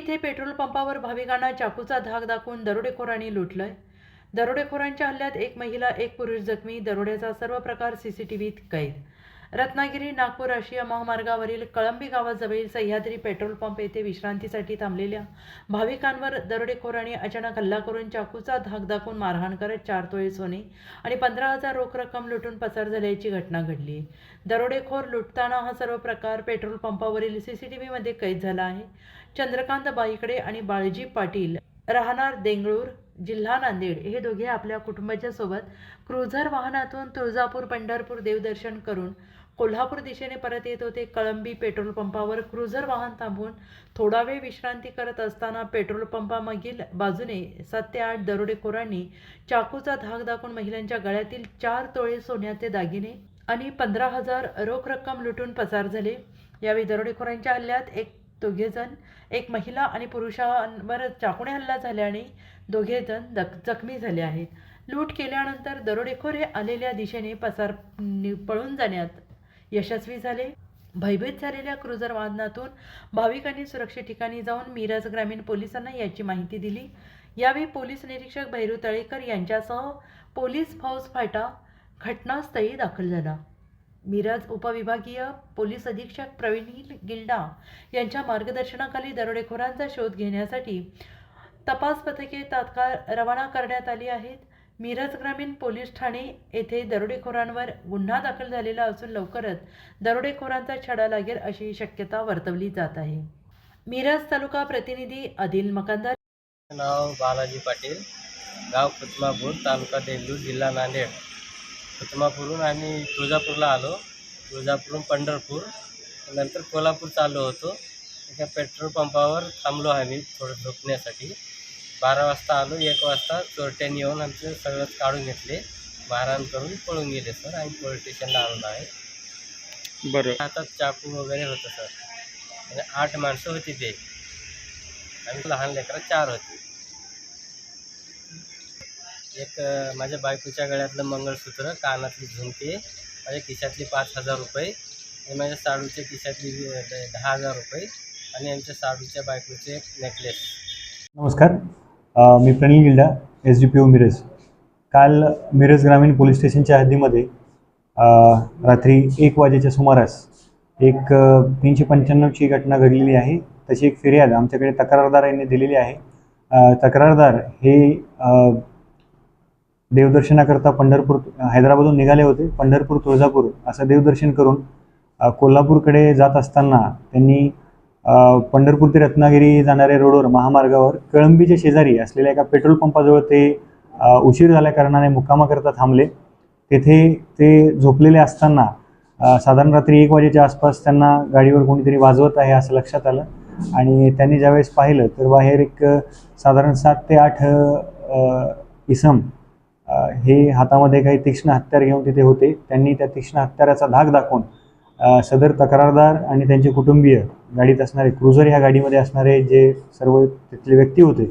Petrol पंपावर भाविकांना चाकूचा धाक दाखवून दरोडेखोरांनी लुटलंय. दरोडेखोरांच्या हल्ल्यात एक महिला एक पुरुष जखमी दरोड्याचा सर्व प्रकार सीसीटीव्हीत कैद रत्नागिरी नागपूर राष्ट्रीय महामार्गावरील कळंबी गावाजवळील सह्याद्री पेट्रोल पंप येथे विश्रांतीसाठी थांबलेल्या भाविकांवर दरोडेखोरांनी अचानक हल्ला करून चाकूचा धाक दाखवून मारहाण करत चार तोळे सोने आणि पंधरा हजार रोख रक्कम लुटून पसार झाल्याची घटना घडली. दरोडेखोर लुटताना हा सर्व प्रकार पेट्रोल पंपावरील सीसीटीव्हीमध्ये कैद झाला आहे. चंद्रकांत बाईकडे आणि बाळजी पाटील राहणार देंगळूर जिल्हा नांदेड. हे दोघे आपल्या कुटुंबाच्या सोबत क्रुझर वाहनातून तुळजापूर पंढरपूर देवदर्शन करून कोल्हापूर दिशेने परत येत होते. कळंबी पेट्रोल पंपावर क्रुझर वाहन थांबवून थोडा वेळ विश्रांती करत असताना पेट्रोल पंपामागील बाजूने सात ते आठ दरोडेखोरांनी चाकूचा धाक दाखवून महिलांच्या गळ्यातील चार तोळे सोन्याचे दागिने आणि पंधरा हजार रोख रक्कम लुटून पसार झाले. यावेळी दरोडेखोरांच्या हल्ल्यात एक दोघेजण एक महिला आणि पुरुषांवर चाकूने हल्ला झाल्याने दोघेजण दख जखमी झाले आहेत. लूट केल्यानंतर दरोडेखोर हे आलेल्या दिशेने पसार नि- पळून जाण्यात यशस्वी झाले. भयभीत झालेल्या क्रुझर वाहनातून भाविकांनी सुरक्षित ठिकाणी जाऊन मिरज ग्रामीण पोलिसांना याची माहिती दिली. यावेळी पोलीस निरीक्षक भैरू तळेकर यांच्यासह पोलीस फौज फाटा घटनास्थळी दाखल झाला. मिरज उपविभागीय पोलीस अधीक्षक प्रवीण गिल्डा यांच्या मार्गदर्शनाखाली दरोडेखोरांचा शोध घेण्यासाठी तपास पथके तात्काळ रवाना करण्यात आली आहेत. मिरज ग्रामीण पोलीस ठाणे येथे दरोडेखोरांवर गुन्हा दाखल झालेला असून लवकरच दरोडेखोरांचा छडा लागेल अशी शक्यता वर्तवली जात आहे. मिरज तालुका प्रतिनिधी अदिल मकानदार नाव बालाजी पाटील गाव कुतमापूर तालुका देगलूर जिल्हा नांदेड. कुतमापूरहून आम्ही तुळजापूरला आलो. तुळजापूरहून पंढरपूर. नंतर कोल्हापूर चाललो होतो. एका पेट्रोल पंपावर थांबलो आम्ही थोडं झोपण्यासाठी. बारा वाजता आलो. एक वाजता चोरट्यांनी येऊन आमचं सगळंच काढून घेतले. मारहाण करून पळून गेले सर. आम्ही पोलीस स्टेशनला आलेलो आहे. बरं. हातात चाकू वगैरे होतं सर. म्हणजे आठ माणसं होती ते. आणि लहान लेकरं चार होती. एक माझ्या बायकोच्या गळ्यातलं मंगळसूत्र कानातली झुमके माझ्या खिशातले पाच हजार रुपये आणि माझ्या साडूच्या खिशातली दहा हजार रुपये आणि आमच्या साडूच्या बायकोचे एक नेकलेस. नमस्कार. मी Pranil Gilda S D P O Miraj. काल मिरज ग्रामीण पोलीस स्टेशनच्या हद्दीमध्ये रात्री एक वाजेच्या सुमारास एक तीनशे पंच्याण्णवची घटना घडलेली आहे. तशी एक फिर्याद आमच्याकडे तक्रारदार यांनी दिलेली आहे. तक्रारदार हे देवदर्शनाकरता पंढरपूर हैदराबादहून निघाले होते पंढरपूर तुळजापूर असं देवदर्शन करून कोल्हापूरकडे जात असताना त्यांनी पंढरपूर ते रत्नागिरी जाणाऱ्या रोडवर महामार्गावर कळंबीच्या शेजारी असलेल्या एका पेट्रोल पंपाजवळ ते उशीर झाल्या कारणाने मुक्कामाकरता थांबले. तेथे ते झोपलेले असताना साधारण रात्री एक वाजेच्या आसपास त्यांना गाडीवर कोणीतरी वाजवत आहे असं लक्षात आलं आणि त्यांनी ज्यावेळेस पाहिलं तर बाहेर एक साधारण सात ते आठ इसम हे हातामध्ये काही तीक्ष्ण हत्यार घेऊन तिथे होते. त्यांनी त्या तीक्ष्ण हत्याराचा धाक दाखवून सदर तक्रारदार आणि त्यांचे कुटुंबीय गाडीत असणारे क्रुझर ह्या गाडीमध्ये असणारे जे सर्व तिथले व्यक्ती होते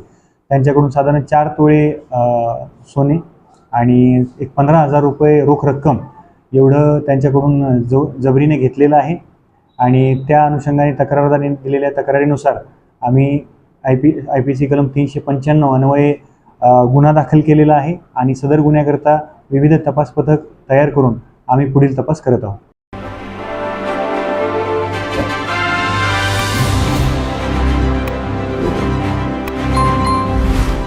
त्यांच्याकडून साधारण चार तोळे सोने आणि एक पंधरा हजार रुपये रोख रक्कम एवढं त्यांच्याकडून जो जबरीने घेतलेलं आहे. आणि त्या अनुषंगाने तक्रारदाराने दिलेल्या तक्रारीनुसार आम्ही I P I P C कलम तीनशे पंच्याण्णव अन्वये गुन्हा दाखल केलेला आहे आणि सदर गुन्ह्याकरता विविध तपास पथक तयार करून आम्ही पुढील तपास करत आहोत.